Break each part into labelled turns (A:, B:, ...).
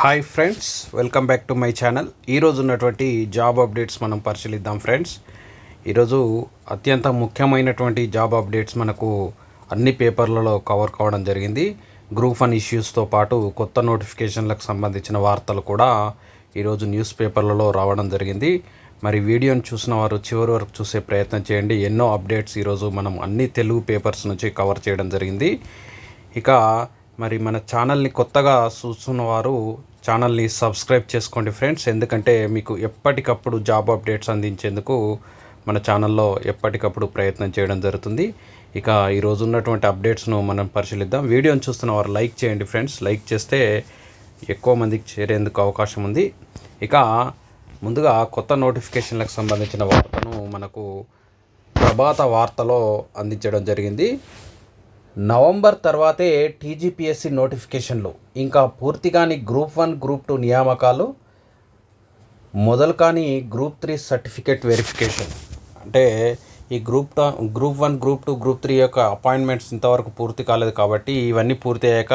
A: Hi friends welcome back to my channel ఈరోజు ఉన్నటువంటి job updates మనం పరిశీలిద్దాం ఫ్రెండ్స్ ఈరోజు అత్యంత ముఖ్యమైనటువంటి జాబ్ అప్డేట్స్ మనకు అన్ని పేపర్లలో కవర్ కావడం జరిగింది. గ్రూప్ వన్ ఇష్యూస్తో పాటు కొత్త నోటిఫికేషన్లకు సంబంధించిన వార్తలు కూడా ఈరోజు న్యూస్ పేపర్లలో రావడం జరిగింది. మరి వీడియోని చూసిన వారు చివరి వరకు చూసే ప్రయత్నం చేయండి. ఎన్నో అప్డేట్స్ ఈరోజు మనం అన్ని తెలుగు పేపర్స్ నుంచి కవర్ చేయడం జరిగింది. ఇక మరి మన ఛానల్ని కొత్తగా చూస్తున్న వారు ఛానల్ని సబ్స్క్రైబ్ చేసుకోండి ఫ్రెండ్స్. ఎందుకంటే మీకు ఎప్పటికప్పుడు జాబ్ అప్డేట్స్ అందించేందుకు మన ఛానల్లో ఎప్పటికప్పుడు ప్రయత్నం చేయడం జరుగుతుంది. ఇక ఈరోజు ఉన్నటువంటి అప్డేట్స్ను మనం పరిశీలిద్దాం. వీడియోని చూస్తున్న వారు లైక్ చేయండి ఫ్రెండ్స్. లైక్ చేస్తే ఎక్కువ మందికి చేరేందుకు అవకాశం ఉంది. ఇక ముందుగా కొత్త నోటిఫికేషన్లకు సంబంధించిన వార్తను మనకు ప్రభాత వార్తలో అందించడం జరిగింది. నవంబర్ తర్వాతే టీజీపీఎస్సీ నోటిఫికేషన్లు. ఇంకా పూర్తి కాని గ్రూప్ వన్ గ్రూప్ టూ నియామకాలు మొదలు కాని గ్రూప్ త్రీ సర్టిఫికేట్ వెరిఫికేషన్. అంటే ఈ group group one group two group three యొక్క అపాయింట్మెంట్స్ ఇంతవరకు పూర్తి కాలేదు కాబట్టి ఇవన్నీ పూర్తి అయ్యాక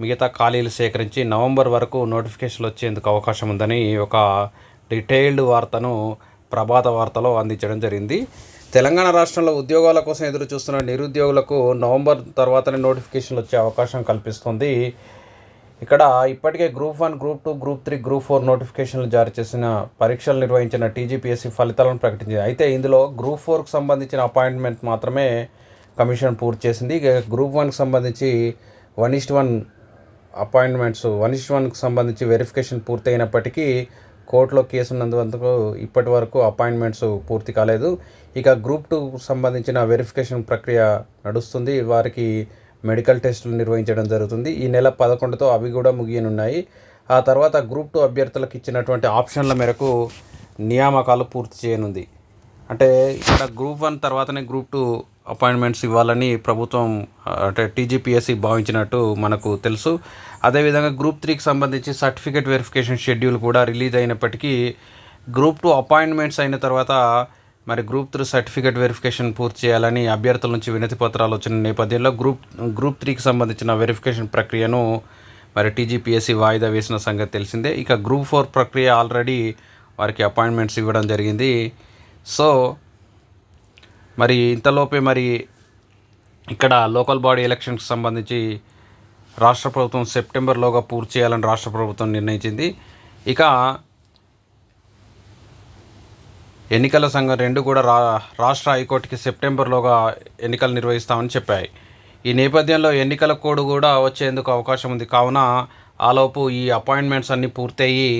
A: మిగతా ఖాళీలు సేకరించి నవంబర్ వరకు నోటిఫికేషన్లు వచ్చేందుకు అవకాశం ఉందని ఒక డీటెయిల్డ్ వార్తను ప్రభాత వార్తలో అందించడం జరిగింది. తెలంగాణ రాష్ట్రంలో ఉద్యోగాల కోసం ఎదురు చూస్తున్న నిరుద్యోగులకు నవంబర్ తర్వాతనే నోటిఫికేషన్లు వచ్చే అవకాశం కల్పిస్తుంది. ఇక్కడ ఇప్పటికే group one group two group three group four నోటిఫికేషన్లు జారీ చేసిన పరీక్షలు నిర్వహించిన టీజీపీఎస్సీ ఫలితాలను ప్రకటించింది. అయితే ఇందులో గ్రూప్ ఫోర్కు సంబంధించిన అపాయింట్మెంట్ మాత్రమే కమిషన్ పూర్తి చేసింది. గ్రూప్ వన్కి సంబంధించి one is to one appointments one is to వన్కి సంబంధించి వెరిఫికేషన్ పూర్తయినప్పటికీ కోర్టులో కేసు ఉన్నందుకు ఇప్పటి వరకు అపాయింట్మెంట్స్ పూర్తి కాలేదు. ఇక గ్రూప్ టూ సంబంధించిన వెరిఫికేషన్ ప్రక్రియ నడుస్తుంది. వారికి మెడికల్ టెస్టులు నిర్వహించడం జరుగుతుంది. ఈ నెల పదకొండుతో అవి కూడా ముగియనున్నాయి. ఆ తర్వాత గ్రూప్ టూ అభ్యర్థులకు ఇచ్చినటువంటి ఆప్షన్ల మేరకు నియామకాలు పూర్తి చేయనుంది. అంటే ఇక్కడ గ్రూప్ వన్ తర్వాతనే గ్రూప్ టూ అపాయింట్మెంట్స్ ఇవ్వాలని ప్రభుత్వం అంటే టీజీపీఎస్సీ భావించినట్టు మనకు తెలుసు. అదేవిధంగా గ్రూప్ త్రీకి సంబంధించి సర్టిఫికేట్ వెరిఫికేషన్ షెడ్యూల్ కూడా రిలీజ్ అయినప్పటికీ గ్రూప్ టూ అపాయింట్మెంట్స్ అయిన తర్వాత మరి గ్రూప్ త్రీ సర్టిఫికేట్ వెరిఫికేషన్ పూర్తి చేయాలని అభ్యర్థుల నుంచి వినతి పత్రాలు వచ్చిన నేపథ్యంలో గ్రూప్ గ్రూప్ త్రీకి సంబంధించిన వెరిఫికేషన్ ప్రక్రియను మరి టీజీపీఎస్సీ వాయిదా వేసిన సంగతి తెలిసిందే. ఇక గ్రూప్ ఫోర్ ప్రక్రియ ఆల్రెడీ వారికి అపాయింట్మెంట్స్ ఇవ్వడం జరిగింది. సో మరి ఇంతలోపే మరి ఇక్కడ లోకల్ బాడీ ఎలక్షన్కి సంబంధించి రాష్ట్ర ప్రభుత్వం సెప్టెంబర్లోగా పూర్తి చేయాలని రాష్ట్ర ప్రభుత్వం నిర్ణయించింది. ఇక ఎన్నికల సంఘం రెండు కూడా రా రాష్ట్ర హైకోర్టుకి సెప్టెంబర్లోగా ఎన్నికలు నిర్వహిస్తామని చెప్పాయి. ఈ నేపథ్యంలో ఎన్నికల కోడ్ కూడా వచ్చేందుకు అవకాశం ఉంది. కావున ఆలోపు ఈ అపాయింట్మెంట్స్ అన్నీ పూర్తయ్యి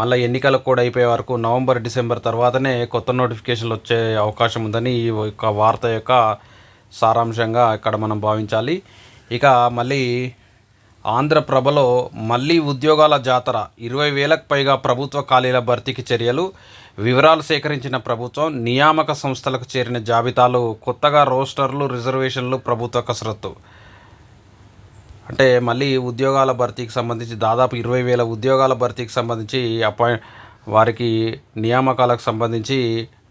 A: మళ్ళీ ఎన్నికలకు కూడా అయిపోయే వరకు నవంబర్ డిసెంబర్ తర్వాతనే కొత్త నోటిఫికేషన్లు వచ్చే అవకాశం ఉందని ఈ యొక్క వార్త యొక్క సారాంశంగా ఇక్కడ మనం భావించాలి. ఇక మళ్ళీ ఆంధ్రప్రభలో మళ్ళీ ఉద్యోగాల జాతర. ఇరవై వేలకు పైగా ప్రభుత్వ ఖాళీల భర్తీకి చర్యలు. వివరాలు సేకరించిన ప్రభుత్వం నియామక సంస్థలకు చేరిన జాబితాలు కొత్తగా రోస్టర్లు రిజర్వేషన్లు ప్రభుత్వ కసరత్తు. అంటే మళ్ళీ ఉద్యోగాల భర్తీకి సంబంధించి దాదాపు ఇరవై వేల ఉద్యోగాల భర్తీకి సంబంధించి అపాయింట్ వారికి నియామకాలకు సంబంధించి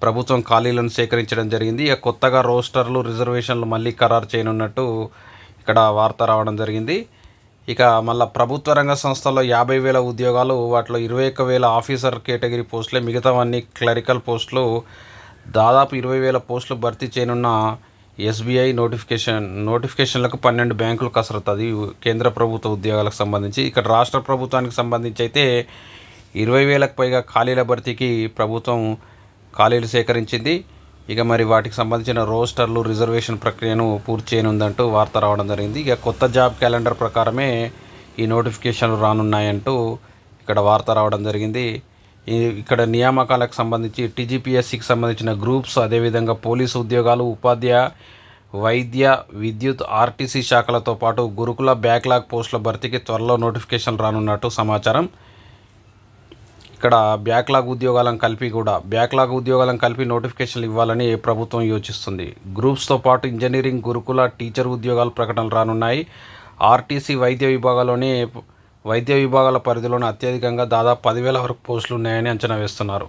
A: ప్రభుత్వం ఖాళీలను సేకరించడం జరిగింది. ఇక కొత్తగా రోస్టర్లు రిజర్వేషన్లు మళ్ళీ ఖరారు చేయనున్నట్టు ఇక్కడ వార్త రావడం జరిగింది. ఇక మళ్ళీ ప్రభుత్వ రంగ సంస్థల్లో యాభై వేల ఉద్యోగాలు వాటిలో ఇరవై ఒక్క వేల ఆఫీసర్ కేటగిరీ పోస్టులే మిగతావన్నీ క్లరికల్ పోస్టులు. దాదాపు ఇరవై వేల పోస్టులు భర్తీ చేయనున్న ఎస్బీఐ నోటిఫికేషన్ నోటిఫికేషన్లకు పన్నెండు బ్యాంకులు కసరత్తు అది కేంద్ర ప్రభుత్వ ఉద్యోగాలకు సంబంధించి ఇక్కడ రాష్ట్ర ప్రభుత్వానికి సంబంధించి అయితే ఇరవై వేలకు పైగా ఖాళీల భర్తీకి ప్రభుత్వం ఖాళీలు సేకరించింది. ఇక మరి వాటికి సంబంధించిన రోస్టర్లు రిజర్వేషన్ ప్రక్రియను పూర్తి చేయనుందంటూ వార్త రావడం జరిగింది. ఇక కొత్త జాబ్ క్యాలెండర్ ప్రకారమే ఈ నోటిఫికేషన్లు రానున్నాయంటూ ఇక్కడ వార్త రావడం జరిగింది. ఇక్కడ నియామకాలకు సంబంధించి టీజీపీఎస్సికి సంబంధించిన గ్రూప్స్ అదేవిధంగా పోలీసు ఉద్యోగాలు ఉపాధ్యాయ వైద్య విద్యుత్ ఆర్టీసీ శాఖలతో పాటు గురుకుల బ్యాక్లాగ్ పోస్టుల భర్తీకి త్వరలో నోటిఫికేషన్ రానున్నట్టు సమాచారం. ఇక్కడ బ్యాక్లాగ్ ఉద్యోగాలను కలిపి కూడా బ్యాక్లాగ్ ఉద్యోగాలను కలిపి నోటిఫికేషన్లు ఇవ్వాలని ప్రభుత్వం యోచిస్తుంది. గ్రూప్స్తో పాటు ఇంజనీరింగ్ గురుకుల టీచర్ ఉద్యోగాల ప్రకటనలు రానున్నాయి. ఆర్టీసీ వైద్య విభాగాల్లోనే వైద్య విభాగాల పరిధిలోనే అత్యధికంగా దాదాపు పదివేల వరకు పోస్టులు ఉన్నాయని అంచనా వేస్తున్నారు.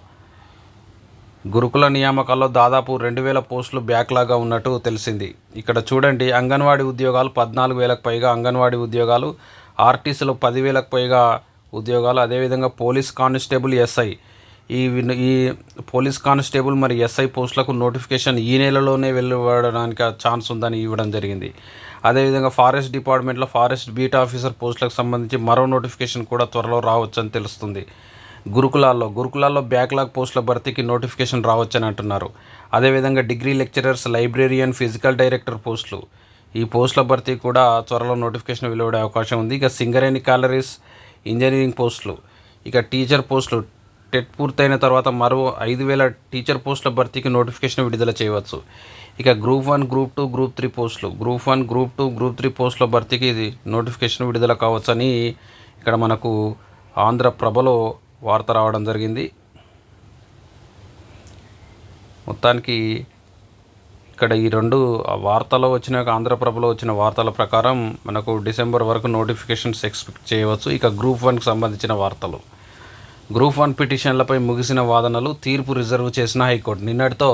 A: గురుకుల నియామకాల్లో దాదాపు రెండు వేల పోస్టులు బ్యాక్లాగా ఉన్నట్టు తెలిసింది. ఇక్కడ చూడండి అంగన్వాడీ ఉద్యోగాలు పద్నాలుగు వేలకు పైగా అంగన్వాడీ ఉద్యోగాలు ఆర్టీసీలో పదివేలకు పైగా ఉద్యోగాలు అదేవిధంగా పోలీస్ కానిస్టేబుల్ ఎస్ఐ. ఈ ఈ పోలీస్ కానిస్టేబుల్ మరి ఎస్ఐ పోస్టులకు నోటిఫికేషన్ ఈ నెలలోనే వెలువడడానికి ఛాన్స్ ఉందని ఇవ్వడం జరిగింది. అదేవిధంగా ఫారెస్ట్ డిపార్ట్మెంట్లో ఫారెస్ట్ బీట్ ఆఫీసర్ పోస్టులకు సంబంధించి మరో నోటిఫికేషన్ కూడా త్వరలో రావచ్చని తెలుస్తుంది. గురుకులాల్లో గురుకులాల్లో బ్యాక్లాగ్ పోస్టుల భర్తీకి నోటిఫికేషన్ రావచ్చని అంటున్నారు. అదేవిధంగా degree lecturers librarian physical director పోస్టులు. ఈ పోస్టుల భర్తీ కూడా త్వరలో నోటిఫికేషన్ వెలువడే అవకాశం ఉంది. ఇక సింగరేణి క్యాలరీస్ ఇంజనీరింగ్ పోస్టులు ఇక టీచర్ పోస్టులు టెట్ పూర్తయిన తర్వాత మరో ఐదు వేల టీచర్ పోస్టుల భర్తీకి నోటిఫికేషన్ విడుదల చేయవచ్చు. ఇక group one group two group three పోస్టులు. Group one group two group three పోస్టుల భర్తీకి ఇది నోటిఫికేషన్ విడుదల కావచ్చని ఇక్కడ మనకు ఆంధ్రప్రభలో వార్త రావడం జరిగింది. మొత్తానికి ఇక్కడ ఈ రెండు వార్తలో వచ్చిన ఆంధ్రప్రభలో వచ్చిన వార్తల ప్రకారం మనకు డిసెంబర్ వరకు నోటిఫికేషన్స్ ఎక్స్పెక్ట్ చేయవచ్చు. ఇక గ్రూప్ వన్కి సంబంధించిన వార్తలు. గ్రూప్ వన్ పిటిషన్లపై ముగిసిన వాదనలు తీర్పు రిజర్వ్ చేసిన హైకోర్టు. నిన్నటితో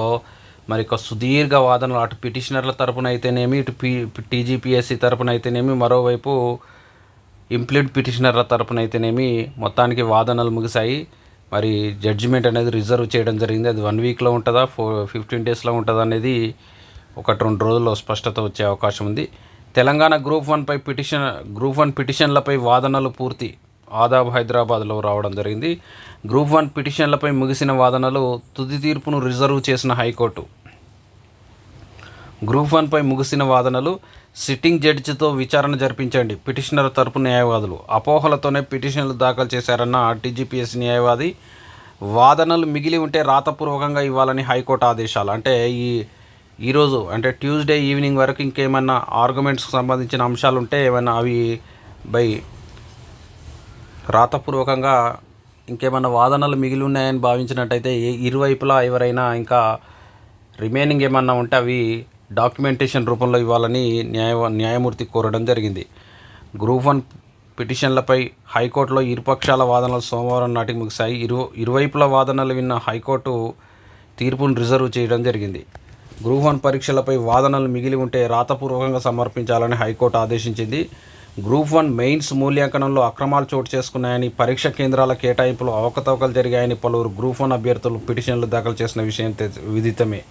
A: మరి ఒక సుదీర్ఘ వాదనలు అటు పిటిషనర్ల తరపున అయితేనేమి ఇటు పి టీజీపీఎస్సీ తరపున అయితేనేమి మరోవైపు ఇంప్లీడ్ పిటిషనర్ల తరపున అయితేనేమి మొత్తానికి వాదనలు ముగిశాయి. మరి జడ్జిమెంట్ అనేది రిజర్వ్ చేయడం జరిగింది. అది వన్ వీక్లో ఉంటుందా ఫోర్ ఫిఫ్టీన్ డేస్లో ఉంటుందా అనేది ఒకటి రెండు రోజుల్లో స్పష్టత వచ్చే అవకాశం ఉంది. తెలంగాణ గ్రూప్ వన్పై పిటిషన్ గ్రూప్ వన్ పిటిషన్లపై వాదనలు పూర్తి ఆదాబ్ హైదరాబాద్లో రావడం జరిగింది. గ్రూప్ వన్ పిటిషన్లపై ముగిసిన వాదనలు తుది తీర్పును రిజర్వ్ చేసిన హైకోర్టు. గ్రూప్ వన్పై ముగిసిన వాదనలు సిట్టింగ్ జడ్జితో విచారణ జరిపించండి. పిటిషనర్ తరపు న్యాయవాదులు అపోహలతోనే పిటిషన్లు దాఖలు చేశారన్న టీజీపీఎస్ న్యాయవాది వాదనలు మిగిలి ఉంటే రాతపూర్వకంగా ఇవ్వాలని హైకోర్టు ఆదేశాలు. అంటే ఈ ఈరోజు అంటే ట్యూస్డే ఈవినింగ్ వరకు ఇంకేమన్నా ఆర్గ్యుమెంట్స్కి సంబంధించిన అంశాలు ఉంటే ఏమైనా అవి బై రాతపూర్వకంగా ఇంకేమైనా వాదనలు మిగిలి ఉన్నాయని భావించినట్టయితే ఇరువైపులా ఎవరైనా ఇంకా రిమైనింగ్ ఏమన్నా ఉంటే అవి డాక్యుమెంటేషన్ రూపంలో ఇవ్వాలని న్యాయ న్యాయమూర్తి కోరడం జరిగింది. గ్రూప్ వన్ పిటిషన్లపై హైకోర్టులో ఇరుపక్షాల వాదనలు సోమవారం నాటికి ముగిశాయి. ఇరు ఇరువైపుల వాదనలు విన్న హైకోర్టు తీర్పును రిజర్వ్ చేయడం జరిగింది. గ్రూప్ వన్ పరీక్షలపై వాదనలు మిగిలి ఉంటే రాతపూర్వకంగా సమర్పించాలని హైకోర్టు ఆదేశించింది. గ్రూప్ వన్ మెయిన్స్ మూల్యాంకనంలో అక్రమాలు చోటు చేసుకున్నాయని పరీక్ష కేంద్రాల కేటాయింపులో అవకతవకలు జరిగాయని పలువురు గ్రూప్ వన్ అభ్యర్థులు పిటిషన్లు దాఖలు చేసిన విషయం విదితమే.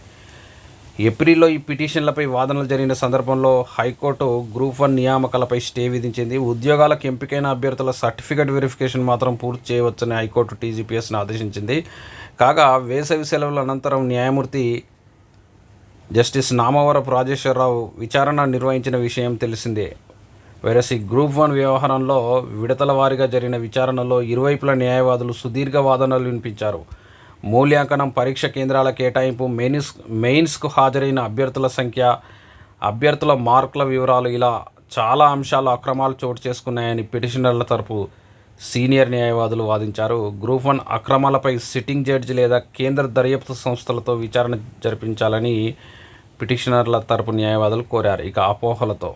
A: ఏప్రిల్లో ఈ పిటిషన్లపై వాదనలు జరిగిన సందర్భంలో హైకోర్టు గ్రూప్ వన్ నియామకాలపై స్టే విధించింది. ఉద్యోగాలకు ఎంపికైన అభ్యర్థుల సర్టిఫికేట్ వెరిఫికేషన్ మాత్రం పూర్తి చేయవచ్చని హైకోర్టు టీజీపీఎస్ను ఆదేశించింది. కాగా వేసవి సెలవుల అనంతరం న్యాయమూర్తి జస్టిస్ నామవరపు రాజేశ్వరరావు విచారణ నిర్వహించిన విషయం తెలిసిందే. వైరస్ ఈ గ్రూప్ వన్ వ్యవహారంలో విడతల వారీగా జరిగిన విచారణలో ఇరువైపుల న్యాయవాదులు సుదీర్ఘ వాదనలు వినిపించారు. మూల్యాంకనం పరీక్ష కేంద్రాల కేటాయింపు మెయిన్స్ మెయిన్స్కు హాజరైన అభ్యర్థుల సంఖ్య అభ్యర్థుల మార్కుల వివరాలు ఇలా చాలా అంశాలు అక్రమాలు చోటు చేసుకున్నాయని పిటిషనర్ల తరపు సీనియర్ న్యాయవాదులు వాదించారు. గ్రూప్ వన్ అక్రమాలపై సిట్టింగ్ జడ్జి లేదా కేంద్ర దర్యాప్తు సంస్థలతో విచారణ జరిపించాలని పిటిషనర్ల తరపు న్యాయవాదులు కోరారు. ఇక అపోహలతో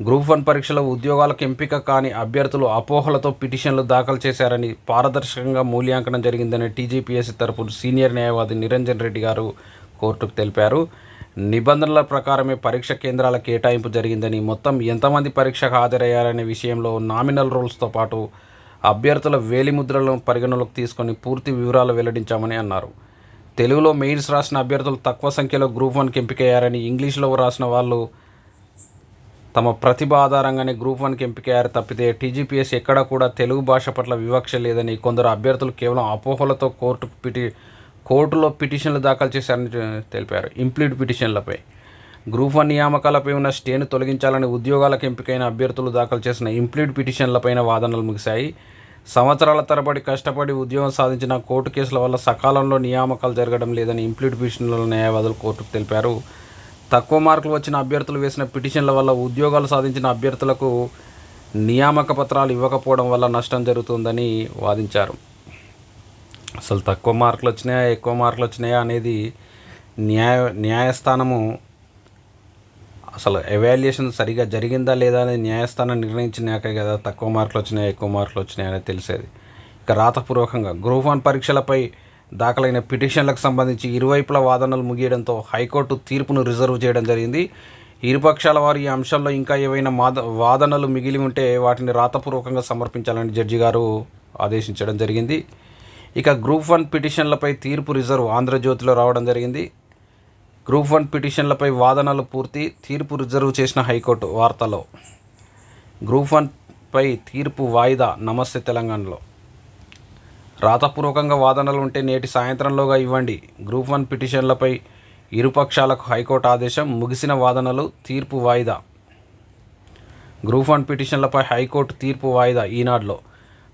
A: గ్రూప్ వన్ పరీక్షలో ఉద్యోగాలకు ఎంపిక కాని అభ్యర్థులు అపోహలతో పిటిషన్లు దాఖలు చేశారని పారదర్శకంగా మూల్యాంకనం జరిగిందని టీజీపీఎస్సీ తరపున సీనియర్ న్యాయవాది నిరంజన్ రెడ్డి గారు కోర్టుకు తెలిపారు. నిబంధనల ప్రకారమే పరీక్ష కేంద్రాల కేటాయింపు జరిగిందని మొత్తం ఎంతమంది పరీక్షకు హాజరయ్యారనే విషయంలో నామినల్ రూల్స్తో పాటు అభ్యర్థుల వేలిముద్రలను పరిగణలోకి తీసుకొని పూర్తి వివరాలు వెల్లడించామని అన్నారు. తెలుగులో మెయిన్స్ రాసిన అభ్యర్థులు తక్కువ సంఖ్యలో గ్రూప్ వన్కి ఎంపికయ్యారని ఇంగ్లీష్లో రాసిన వాళ్ళు తమ ప్రతిభ ఆధారంగానే గ్రూప్ వన్కి ఎంపికయ్యారు తప్పితే టీజీపీఎస్ ఎక్కడా కూడా తెలుగు భాష పట్ల వివక్ష లేదని కొందరు అభ్యర్థులు కేవలం అపోహలతో కోర్టుకు పిటి కోర్టులో పిటిషన్లు దాఖలు చేశారని తెలిపారు. ఇంప్లీడ్ పిటిషన్లపై. గ్రూప్ వన్ నియామకాలపై ఉన్న స్టేను తొలగించాలని ఉద్యోగాలకు ఎంపికైన అభ్యర్థులు దాఖలు చేసిన ఇంప్లీడ్ పిటిషన్లపైన వాదనలు ముగిశాయి. సంవత్సరాల తరబడి కష్టపడి ఉద్యోగం సాధించిన కోర్టు కేసుల వల్ల సకాలంలో నియామకాలు జరగడం లేదని ఇంప్లీడ్ పిటిషన్ల న్యాయవాదులు కోర్టుకు తెలిపారు. తక్కువ మార్కులు వచ్చిన అభ్యర్థులు వేసిన పిటిషన్ల వల్ల ఉద్యోగాలు సాధించిన అభ్యర్థులకు నియామక పత్రాలు ఇవ్వకపోవడం వల్ల నష్టం జరుగుతుందని వాదించారు. అసలు తక్కువ మార్కులు వచ్చినాయా ఎక్కువ మార్కులు వచ్చినాయా అనేది న్యాయ న్యాయస్థానము అసలు ఎవాల్యుయేషన్ సరిగా జరిగిందా లేదా అనేది న్యాయస్థానం నిర్ణయించినాకే కదా తక్కువ మార్కులు వచ్చినాయా ఎక్కువ మార్కులు వచ్చినాయా అనేది తెలిసేది. ఇక రాతపూర్వకంగా గ్రూప్ వన్ పరీక్షలపై దాఖలైన పిటిషన్లకు సంబంధించి ఇరువైపుల వాదనలు ముగియడంతో హైకోర్టు తీర్పును రిజర్వ్ చేయడం జరిగింది. ఇరుపక్షాల వారు ఈ అంశంలో ఇంకా ఏవైనా మాద వాదనలు మిగిలి ఉంటే వాటిని రాతపూర్వకంగా సమర్పించాలని జడ్జి గారు ఆదేశించడం జరిగింది. ఇక గ్రూప్ వన్ పిటిషన్లపై తీర్పు రిజర్వ్ ఆంధ్రజ్యోతిలో రావడం జరిగింది. గ్రూప్ వన్ పిటిషన్లపై వాదనలు పూర్తి తీర్పు రిజర్వ్ చేసిన హైకోర్టు వార్తలో. గ్రూప్ వన్పై తీర్పు వాయిదా నమస్తే తెలంగాణలో. రాతపూర్వకంగా వాదనలు ఉంటే నేటి సాయంత్రంలోగా ఇవ్వండి. గ్రూప్ వన్ పిటిషన్లపై ఇరుపక్షాలకు హైకోర్టు ఆదేశం ముగిసిన వాదనలు తీర్పు వాయిదా. గ్రూప్ వన్ పిటిషన్లపై హైకోర్టు తీర్పు వాయిదా ఈనాడులో.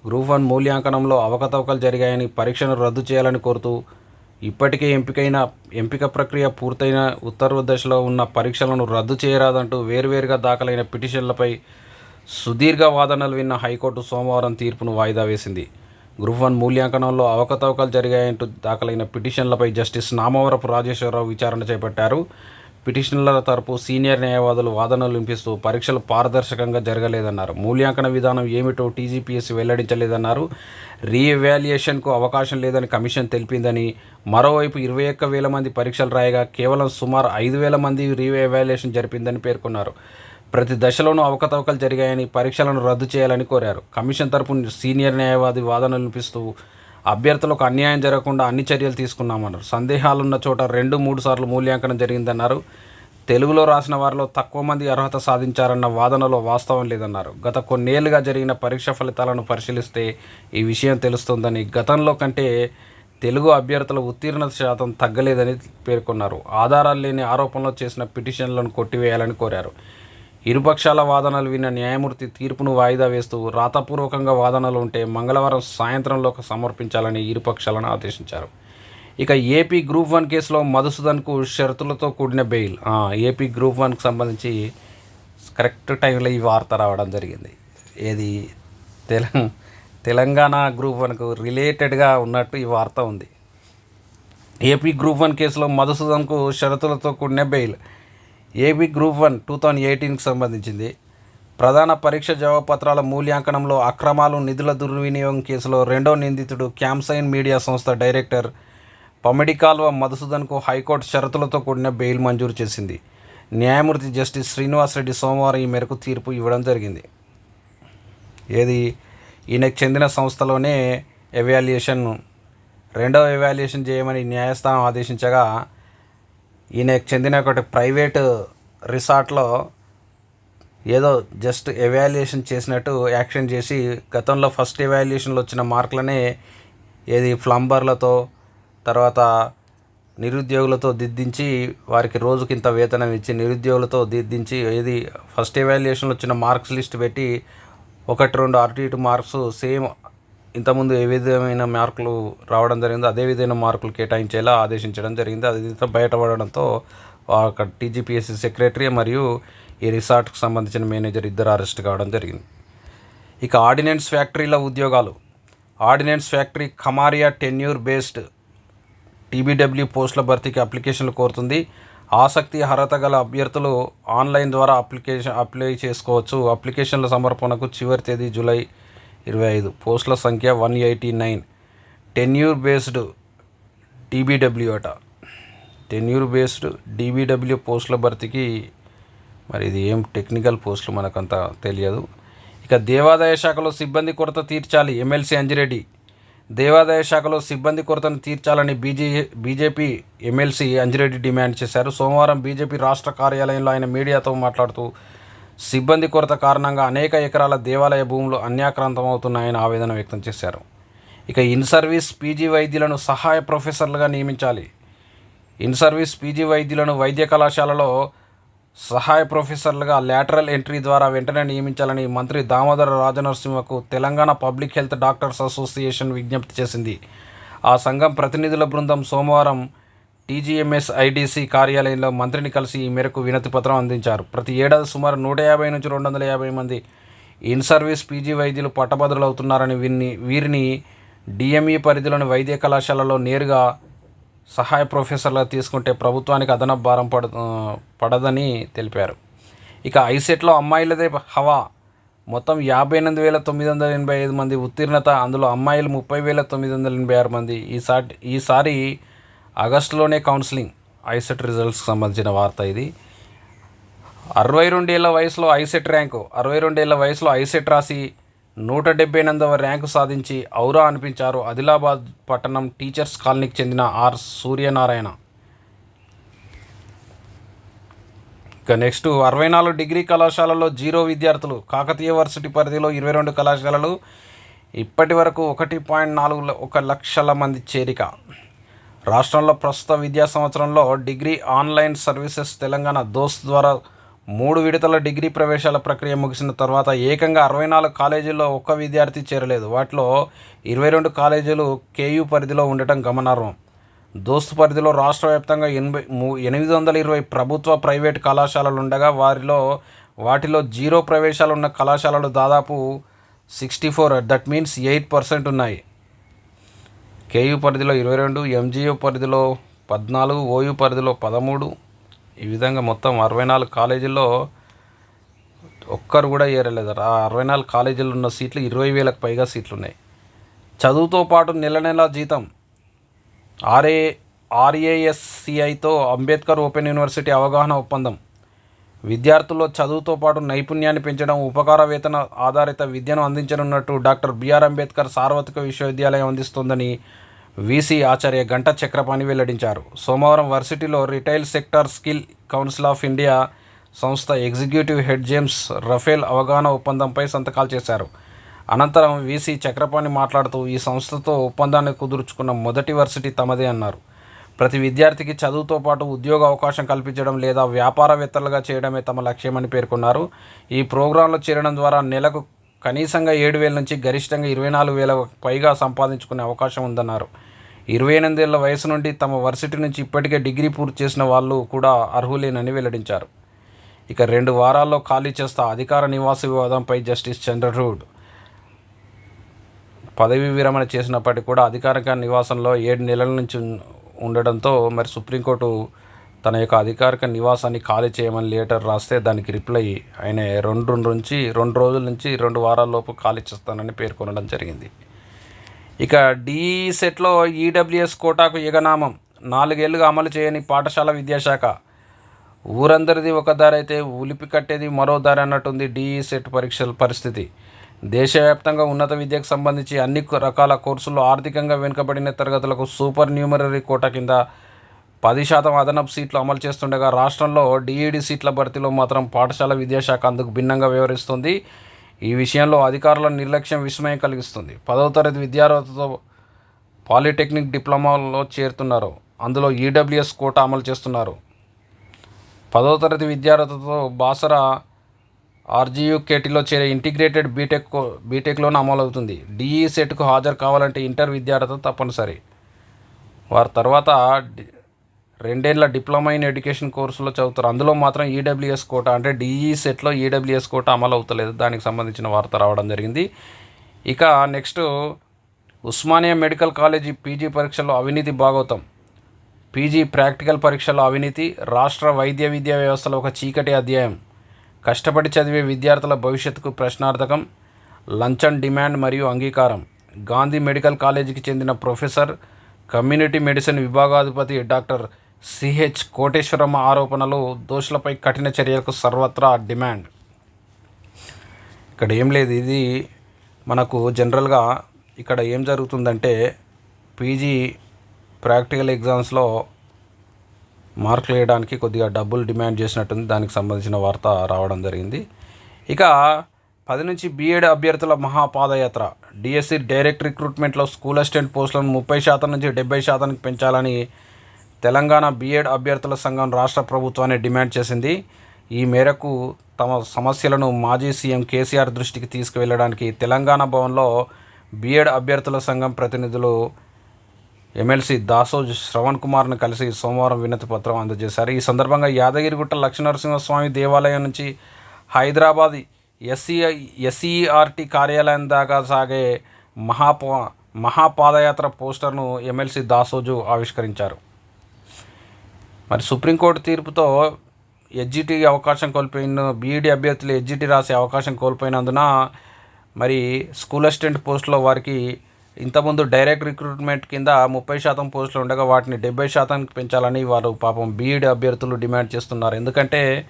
A: గ్రూప్ వన్ మూల్యాంకనంలో అవకతవకలు జరిగాయని పరీక్షను రద్దు చేయాలని కోరుతూ ఇప్పటికే ఎంపికైన ఎంపిక ప్రక్రియ పూర్తయిన ఉత్తర్వు దశలో ఉన్న పరీక్షలను రద్దు చేయరాదంటూ వేర్వేరుగా దాఖలైన పిటిషన్లపై సుదీర్ఘ వాదనలు విన్న హైకోర్టు సోమవారం తీర్పును వాయిదా వేసింది. గ్రూప్ వన్ మూల్యాంకనంలో అవకతవకలు జరిగాయంటూ దాఖలైన పిటిషన్లపై జస్టిస్ నామవరపు రాజేశ్వరరావు విచారణ చేపట్టారు. పిటిషన్ల తరపు సీనియర్ న్యాయవాదులు వాదనలు వినిపిస్తూ పరీక్షలు పారదర్శకంగా జరగలేదన్నారు. మూల్యాంకన విధానం ఏమిటో టీజీపీఎస్ వెల్లడించలేదన్నారు. రీఎవాల్యుయేషన్కు అవకాశం లేదని కమిషన్ తెలిపిందని మరోవైపు ఇరవై ఒక్క వేల మంది పరీక్షలు రాయగా కేవలం సుమారు ఐదు వేల మంది రీఎవాల్యుయేషన్ జరిపిందని పేర్కొన్నారు. ప్రతి దశలోనూ అవకతవకలు జరిగాయని పరీక్షలను రద్దు చేయాలని కోరారు. కమిషన్ తరపు సీనియర్ న్యాయవాది వాదనలు వినిపిస్తూ అభ్యర్థులకు అన్యాయం జరగకుండా అన్ని చర్యలు తీసుకున్నామన్నారు సందేహాలున్న చోట రెండు మూడు సార్లు మూల్యాంకనం జరిగిందన్నారు. తెలుగులో రాసిన వారిలో తక్కువ మంది అర్హత సాధించారన్న వాదనలో వాస్తవం లేదన్నారు. గత కొన్నేళ్ళుగా జరిగిన పరీక్ష ఫలితాలను పరిశీలిస్తే ఈ విషయం తెలుస్తుందని గతంలో కంటే తెలుగు అభ్యర్థుల ఉత్తీర్ణత శాతం తగ్గలేదని పేర్కొన్నారు. ఆధారాలు లేని ఆరోపణలు చేసిన పిటిషన్లను కొట్టివేయాలని కోరారు. ఇరుపక్షాల వాదనలు విన్న న్యాయమూర్తి తీర్పును వాయిదా వేస్తూ రాతపూర్వకంగా వాదనలు ఉంటే మంగళవారం సాయంత్రంలోకి సమర్పించాలని ఇరుపక్షాలను ఆదేశించారు. ఇక ఏపీ గ్రూప్ వన్ కేసులో మధుసూదన్కు షరతులతో కూడిన బెయిల్. ఏపీ గ్రూప్ వన్కి సంబంధించి కరెక్ట్ టైంలో ఈ వార్త రావడం జరిగింది. ఏది? తెలంగాణ తెలంగాణ గ్రూప్ వన్కు రిలేటెడ్గా ఉన్నట్టు ఈ వార్త ఉంది. ఏపీ గ్రూప్ వన్ కేసులో మధుసూదన్కు షరతులతో కూడిన bail. AB group one two thousand ఎయిటీన్కి సంబంధించింది. ప్రధాన పరీక్ష జవాబుపత్రాల మూల్యాంకనంలో అక్రమాలు నిధుల దుర్వినియోగం కేసులో రెండో నిందితుడు క్యాంసైన్ మీడియా సంస్థ డైరెక్టర్ పమిడికాల్వ మధుసూదన్కు హైకోర్టు షరతులతో కూడిన బెయిల్ మంజూరు చేసింది. న్యాయమూర్తి జస్టిస్ శ్రీనివాస్ రెడ్డి సోమవారం ఈ మేరకు తీర్పు ఇవ్వడం జరిగింది. ఏది? ఈయనకు చెందిన సంస్థలోనే ఎవాల్యుయేషన్ రెండవ ఎవాల్యుయేషన్ చేయమని న్యాయస్థానం ఆదేశించగా ఈయనకు చెందిన ఒకటి ప్రైవేట్ రిసార్ట్లో ఏదో జస్ట్ ఎవాల్యుయేషన్ చేసినట్టు యాక్షన్ చేసి గతంలో ఫస్ట్ ఎవాల్యుయేషన్లో వచ్చిన మార్కులనే ఏది ప్లంబర్లతో తర్వాత నిరుద్యోగులతో దిద్దించి వారికి రోజుకి ఇంత వేతనం ఇచ్చి నిరుద్యోగులతో దిద్దించి ఏది ఫస్ట్ ఎవాల్యుయేషన్లో వచ్చిన మార్క్స్ లిస్ట్ పెట్టి ఒకటి రెండు అటు ఇటు మార్క్స్ సేమ్ ఇంతకుముందు ఏ విధమైన మార్కులు రావడం జరిగిందో అదే విధమైన మార్కులు కేటాయించేలా ఆదేశించడం జరిగింది. అది బయటపడడంతో అక్కడ టీజీపీఎస్సీ సెక్రటరీ మరియు ఈ రిసార్ట్కి సంబంధించిన మేనేజర్ ఇద్దరు అరెస్ట్ కావడం జరిగింది. ఇక ఆర్డినెన్స్ ఫ్యాక్టరీల ఉద్యోగాలు. Ordnance factory Khamaria tenure based TBW పోస్టుల భర్తీకి అప్లికేషన్లు కోరుతుంది. ఆసక్తి అర్హత గల అభ్యర్థులు ఆన్లైన్ ద్వారా అప్లికేషన్ అప్లై చేసుకోవచ్చు. అప్లికేషన్ల సమర్పణకు చివరి తేదీ జూలై ఇరవై ఐదు. పోస్టుల సంఖ్య one eighty nine. Tenure based DBW అట. టెన్యూర్ బేస్డ్ డీబీడబ్ల్యూ పోస్టుల భర్తీకి మరి ఇది ఏం టెక్నికల్ పోస్టులు మనకంత తెలియదు. ఇక దేవాదాయ శాఖలో సిబ్బంది కొరత తీర్చాలి. ఎమ్మెల్సీ అంజిరెడ్డి. దేవాదాయ శాఖలో సిబ్బంది కొరతను తీర్చాలని BJ BJP MLC Anjireddy demand చేశారు. సోమవారం బీజేపీ రాష్ట్ర కార్యాలయంలో ఆయన మీడియాతో మాట్లాడుతూ సిబ్బంది కొరత కారణంగా అనేక ఎకరాల దేవాలయ భూములు అన్యాక్రాంతమవుతున్నాయని ఆవేదన వ్యక్తం చేశారు. ఇక ఇన్ సర్వీస్ పీజీ వైద్యులను సహాయ ప్రొఫెసర్లుగా నియమించాలి. ఇన్ సర్వీస్ పీజీ వైద్యులను వైద్య కళాశాలలో సహాయ ప్రొఫెసర్లుగా లాటరల్ ఎంట్రీ ద్వారా వెంటనే నియమించాలని మంత్రి Damodara రాజనరసింహకు Telangana public health doctors association విజ్ఞప్తి చేసింది. ఆ సంఘం ప్రతినిధుల బృందం సోమవారం టీజీఎంఎస్ ఐడీసీ కార్యాలయంలో మంత్రిని కలిసి ఈ మేరకు వినతి పత్రం అందించారు. ప్రతి ఏడాది సుమారు నూట యాభై నుంచి రెండు వందల యాభై మంది ఇన్ సర్వీస్ పీజీ వైద్యులు పట్టభద్రులు అవుతున్నారని వీరిని వీరిని డిఎంఈ పరిధిలోని వైద్య కళాశాలలో నేరుగా సహాయ ప్రొఫెసర్లుగా తీసుకుంటే ప్రభుత్వానికి అదనపు భారం పడ పడదని తెలిపారు. ఇక ఐసెట్లో అమ్మాయిలదే హవా. మొత్తం యాభై ఎనిమిది వేల తొమ్మిది వందల ఎనభై ఐదు మంది ఉత్తీర్ణత అందులో అమ్మాయిలు ముప్పై వేల తొమ్మిది వందల ఎనభై ఆరు మంది. ఈసారి ఈసారి ఆగస్టులోనే కౌన్సిలింగ్ ఐసెట్ రిజల్ట్స్కి సంబంధించిన వార్త ఇది. అరవై రెండేళ్ళ వయసులో ఐసెట్ ర్యాంకు అరవై రెండేళ్ళ వయసులో ఐసెట్ రాసి నూట డెబ్బై ఎనిమిదవ ర్యాంకు సాధించి ఔరా అనిపించారు. ఆదిలాబాద్ పట్టణం టీచర్స్ కాలనీకి చెందిన ఆర్ సూర్యనారాయణ. ఇక నెక్స్ట్ అరవై నాలుగు డిగ్రీ కళాశాలలో జీరో విద్యార్థులు కాకతీయ వర్సిటీ పరిధిలో ఇరవై రెండు కళాశాలలు ఇప్పటి వరకు ఒకటి పాయింట్ నాలుగు ఒక లక్షల మంది చేరిక. రాష్ట్రంలో ప్రస్తుత విద్యా సంవత్సరంలో డిగ్రీ ఆన్లైన్ సర్వీసెస్ తెలంగాణ దోస్త్ ద్వారా మూడు విడతల డిగ్రీ ప్రవేశాల ప్రక్రియ ముగిసిన తర్వాత ఏకంగా అరవై నాలుగు కాలేజీల్లో ఒక్క విద్యార్థి చేరలేదు. వాటిలో ఇరవై రెండు కాలేజీలు కేయూ పరిధిలో ఉండటం గమనార్హం. దోస్తు పరిధిలో రాష్ట్ర వ్యాప్తంగా ఎనభై ఎనిమిది వందల ఇరవై ప్రభుత్వ ప్రైవేట్ కళాశాలలు ఉండగా వారిలో వాటిలో జీరో ప్రవేశాలు ఉన్న కళాశాలలు దాదాపు sixty four that means eight percent ఉన్నాయి. కేయూ పరిధిలో ఇరవై రెండు ఎంజీఓ పరిధిలో పద్నాలుగు ఓయూ పరిధిలో పదమూడు. ఈ విధంగా మొత్తం అరవై నాలుగు కాలేజీల్లో ఒక్కరు కూడా ఏరలేదు. ఆ అరవై నాలుగు కాలేజీలు ఉన్న సీట్లు ఇరవై వేలకు పైగా సీట్లు ఉన్నాయి చదువుతో పాటు నెల నెల జీతం. ఆర్ఏ ఆర్ఏఎస్సిఐతో అంబేద్కర్ ఓపెన్ యూనివర్సిటీ అవగాహన ఒప్పందం. విద్యార్థుల్లో చదువుతో పాటు నైపుణ్యాన్ని పెంచడం ఉపకార వేతన ఆధారిత విద్యను అందించనున్నట్టు డాక్టర్ బిఆర్ అంబేద్కర్ సార్వత్రిక విశ్వవిద్యాలయం అందిస్తోందని వీసీ ఆచార్య గంట చక్రపాణి వెల్లడించారు. సోమవారం వర్సిటీలో retail sector skill council of India సంస్థ ఎగ్జిక్యూటివ్ హెడ్ జేమ్స్ రఫేల్ అవగాహన ఒప్పందంపై సంతకాలు చేశారు. అనంతరం వీసీ చక్రపాణి మాట్లాడుతూ ఈ సంస్థతో ఒప్పందాన్ని కుదుర్చుకున్న మొదటి వర్సిటీ తమదే అన్నారు. ప్రతి విద్యార్థికి చదువుతో పాటు ఉద్యోగ అవకాశం కల్పించడం లేదా వ్యాపారవేత్తలుగా చేయడమే తమ లక్ష్యమని పేర్కొన్నారు. ఈ ప్రోగ్రాంలో చేరడం ద్వారా నెలకు కనీసంగా ఏడు వేల నుంచి గరిష్టంగా ఇరవై నాలుగు వేల పైగా సంపాదించుకునే అవకాశం ఉందన్నారు. ఇరవై ఎనిమిదేళ్ళ వయసు నుండి తమ వర్సిటీ నుంచి ఇప్పటికే డిగ్రీ పూర్తి చేసిన వాళ్ళు కూడా అర్హులేనని వెల్లడించారు. ఇక రెండు వారాల్లో ఖాళీ చేస్తా అధికార నివాస వివాదంపై జస్టిస్ చంద్రచూడ్ పదవీ విరమణ చేసినప్పటికీ కూడా అధికారిక నివాసంలో ఏడు నెలల నుంచి ఉండడంతో మరి సుప్రీంకోర్టు తన యొక్క అధికారిక నివాసాన్ని ఖాళీ చేయమని లేటర్ రాస్తే దానికి రిప్లై ఆయన రెండు నుంచి రెండు రోజుల నుంచి రెండు వారాల లోపు ఖాళీ చేస్తానని పేర్కొనడం జరిగింది. ఇక డీ సెట్లో ఈడబ్ల్యూఎస్ కోటాకు ఎగనామం. నాలుగేళ్ళుగా అమలు చేయని పాఠశాల విద్యాశాఖ. ఊరందరిది ఒక దారి అయితే ఉలిపి కట్టేది మరో దారి అన్నట్టుంది డీఈ సెట్ పరీక్షల పరిస్థితి. దేశవ్యాప్తంగా ఉన్నత విద్యకు సంబంధించి అన్ని రకాల కోర్సుల్లో ఆర్థికంగా వెనుకబడిన తరగతులకు సూపర్ న్యూమరీ కోట కింద పది శాతం అదనపు సీట్లు అమలు చేస్తుండగా రాష్ట్రంలో డిఈడి సీట్ల భర్తీలో మాత్రం పాఠశాల విద్యాశాఖ అందుకు భిన్నంగా వ్యవహరిస్తుంది. ఈ విషయంలో అధికారుల నిర్లక్ష్యం విస్మయం కలిగిస్తుంది. పదవ తరగతి విద్యార్థులతో పాలిటెక్నిక్ డిప్లొమాలో చేరుతున్నారు. అందులో ఈడబ్ల్యూఎస్ కోట అమలు చేస్తున్నారు. పదవ తరగతి విద్యార్థులతో బాసరా ఆర్జీయూకేటీలో చేరే ఇంటిగ్రేటెడ్ బీటెక్ కో- బీటెక్లోనే అమలవుతుంది. డిఈ సెట్కు హాజరు కావాలంటే ఇంటర్ విద్యార్థులు తప్పనిసరి. వారి తర్వాత రెండేళ్ళ డిప్లొమా ఇన్ ఎడ్యుకేషన్ కోర్సులో చదువుతారు. అందులో మాత్రం ఈడబ్ల్యూఎస్ కోట అంటే డిఈ సెట్లో ఈడబ్ల్యూఎస్ కోట అమలు అవుతలేదు దానికి సంబంధించిన వార్త రావడం జరిగింది. ఇక next Osmania medical college PG పరీక్షల్లో అవినీతి భాగవతం పీజీ ప్రాక్టికల్ పరీక్షల్లో అవినీతి రాష్ట్ర వైద్య విద్యా వ్యవస్థలో ఒక చీకటి అధ్యాయం. కష్టపడి చదివే విద్యార్థుల భవిష్యత్తుకు ప్రశ్నార్థకం లంచం డిమాండ్ మరియు అంగీకారం. గాంధీ మెడికల్ కాలేజీకి చెందిన ప్రొఫెసర్ కమ్యూనిటీ మెడిసిన్ విభాగాధిపతి డాక్టర్ సిహెచ్ కోటేశ్వరమ్మ ఆరోపణలు దోషులపై కఠిన చర్యలకు సర్వత్రా డిమాండ్. ఇక్కడ ఏం లేదు ఇది మనకు జనరల్గా ఇక్కడ ఏం జరుగుతుందంటే పీజీ ప్రాక్టికల్ ఎగ్జామ్స్లో మార్కులు వేయడానికి కొద్దిగా డబ్బులు డిమాండ్ చేసినట్టుంది. దానికి సంబంధించిన వార్త రావడం జరిగింది. ఇక పది నుంచి బీఎడ్ అభ్యర్థుల మహాపాదయాత్ర. డిఎస్సి డైరెక్ట్ రిక్రూట్మెంట్లో స్కూల్ అసిస్టెంట్ పోస్టులను ముప్పై శాతం నుంచి డెబ్బై శాతానికి పెంచాలని తెలంగాణ బీఎడ్ అభ్యర్థుల సంఘం రాష్ట్ర ప్రభుత్వాన్ని డిమాండ్ చేసింది. ఈ మేరకు తమ సమస్యలను మాజీ సీఎం కేసీఆర్ దృష్టికి తీసుకువెళ్ళడానికి తెలంగాణ భవన్లో బీఎడ్ అభ్యర్థుల సంఘం ప్రతినిధులు ఎమ్మెల్సీ దాసోజ్ శ్రవణ్ కుమార్ను కలిసి సోమవారం వినతి పత్రం అందజేశారు. ఈ సందర్భంగా యాదగిరిగుట్ట లక్ష్మీనరసింహస్వామి దేవాలయం నుంచి హైదరాబాద్ ఎస్సీ ఎస్సీఆర్టీ కార్యాలయం దాకా సాగే మహాపా మహాపాదయాత్ర పోస్టర్ను ఎమ్మెల్సీ దాసోజు ఆవిష్కరించారు. మరి సుప్రీంకోర్టు తీర్పుతో ఎడ్జిటీ అవకాశం కోల్పోయిన బీఈడి అభ్యర్థులు ఎడ్జిటీ రాసే అవకాశం కోల్పోయినందున మరి స్కూల్ అసిస్టెంట్ పోస్టులో వారికి ఇంతకుముందు డైరెక్ట్ రిక్రూట్మెంట్ కింద ముప్పై శాతం పోస్టులు ఉండగా వాటిని డెబ్బై శాతానికి పెంచాలని వారు పాపం బీఎడ్ అభ్యర్థులు డిమాండ్ చేస్తున్నారు. ఎందుకంటే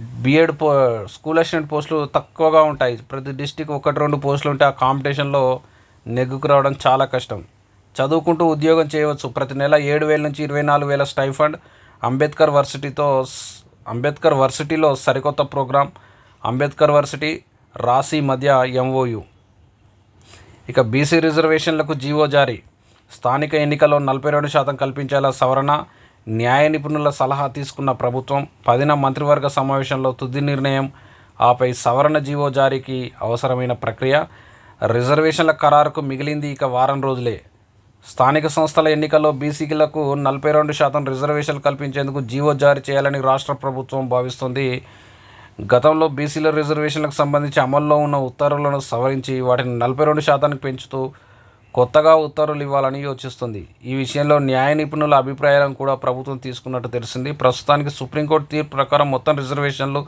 A: బీఎడ్ పో స్కూల్ అసిస్టెంట్ పోస్టులు తక్కువగా ఉంటాయి. ప్రతి డిస్టిక్ ఒకటి రెండు పోస్టులు ఉంటే ఆ కాంపిటీషన్లో నెగ్గుకు రావడం చాలా కష్టం. చదువుకుంటూ ఉద్యోగం చేయవచ్చు. ప్రతి నెల ఏడు వేల నుంచి ఇరవై నాలుగు వేల స్టైఫండ్ అంబేద్కర్ వర్సిటీతో అంబేద్కర్ వర్సిటీలో సరికొత్త ప్రోగ్రాం అంబేద్కర్ వర్సిటీ రాసి మధ్య ఎంఓయు ఇక బీసీ రిజర్వేషన్లకు జీవో జారీ. స్థానిక ఎన్నికల్లో నలభై రెండు శాతం కల్పించేలా సవరణ న్యాయ నిపుణుల సలహా తీసుకున్న ప్రభుత్వం పదిన మంత్రివర్గ సమావేశంలో తుది నిర్ణయం. ఆపై సవరణ జీవో జారీకి అవసరమైన ప్రక్రియ రిజర్వేషన్ల ఖరారుకు మిగిలింది ఇక వారం రోజులే. స్థానిక సంస్థల ఎన్నికల్లో బీసీలకు నలభై రెండు శాతం రిజర్వేషన్లు కల్పించేందుకు జీవో జారీ చేయాలని రాష్ట్ర ప్రభుత్వం భావిస్తుంది. గతంలో బీసీల రిజర్వేషన్లకు సంబంధించి అమల్లో ఉన్న ఉత్తర్వులను సవరించి వాటిని నలభై రెండు శాతానికి పెంచుతూ కొత్తగా ఉత్తర్వులు ఇవ్వాలని యోచిస్తుంది. ఈ విషయంలో న్యాయ నిపుణుల అభిప్రాయాలను కూడా ప్రభుత్వం తీసుకున్నట్టు తెలిసింది. ప్రస్తుతానికి సుప్రీంకోర్టు తీర్పు ప్రకారం మొత్తం రిజర్వేషన్లు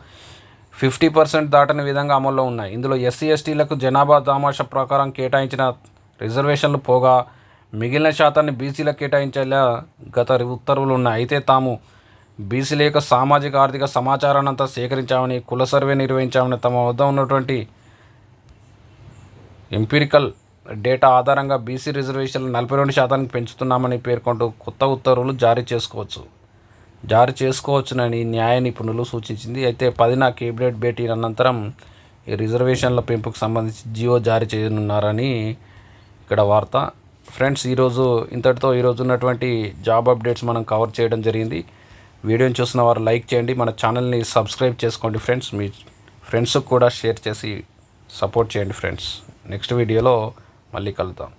A: ఫిఫ్టీ పర్సెంట్ దాటని విధంగా అమల్లో ఉన్నాయి. ఇందులో ఎస్సీ ఎస్టీలకు జనాభా దామాష ప్రకారం కేటాయించిన రిజర్వేషన్లు పోగా మిగిలిన శాతాన్ని బీసీలకు కేటాయించేలా గత ఉత్తర్వులు ఉన్నాయి. అయితే తాము బీసీల యొక్క సామాజిక ఆర్థిక సమాచారాన్ని అంతా సేకరించామని కుల సర్వే నిర్వహించామని తమ వద్ద ఉన్నటువంటి ఎంపిరికల్ డేటా ఆధారంగా బీసీ రిజర్వేషన్లు నలభై రెండు శాతానికి పెంచుతున్నామని పేర్కొంటూ కొత్త ఉత్తర్వులు జారీ చేసుకోవచ్చు. జారీ చేసుకోవచ్చునని న్యాయ నిపుణులు సూచించింది. అయితే పదిన కేబినెట్ భేటీ అనంతరం ఈ రిజర్వేషన్ల పెంపుకు సంబంధించి జియో జారీ చేయనున్నారని ఇక్కడ వార్త. ఫ్రెండ్స్ ఈరోజు ఇంతటితో ఈరోజు ఉన్నటువంటి జాబ్ అప్డేట్స్ మనం కవర్ చేయడం జరిగింది. వీడియోని చూసిన వారు లైక్ చేయండి. మన ఛానల్ని సబ్స్క్రైబ్ చేసుకోండి ఫ్రెండ్స్. మీ ఫ్రెండ్స్కి కూడా షేర్ చేసి సపోర్ట్ చేయండి ఫ్రెండ్స్. నెక్స్ట్ వీడియోలో మళ్ళీ కలుద్దాం.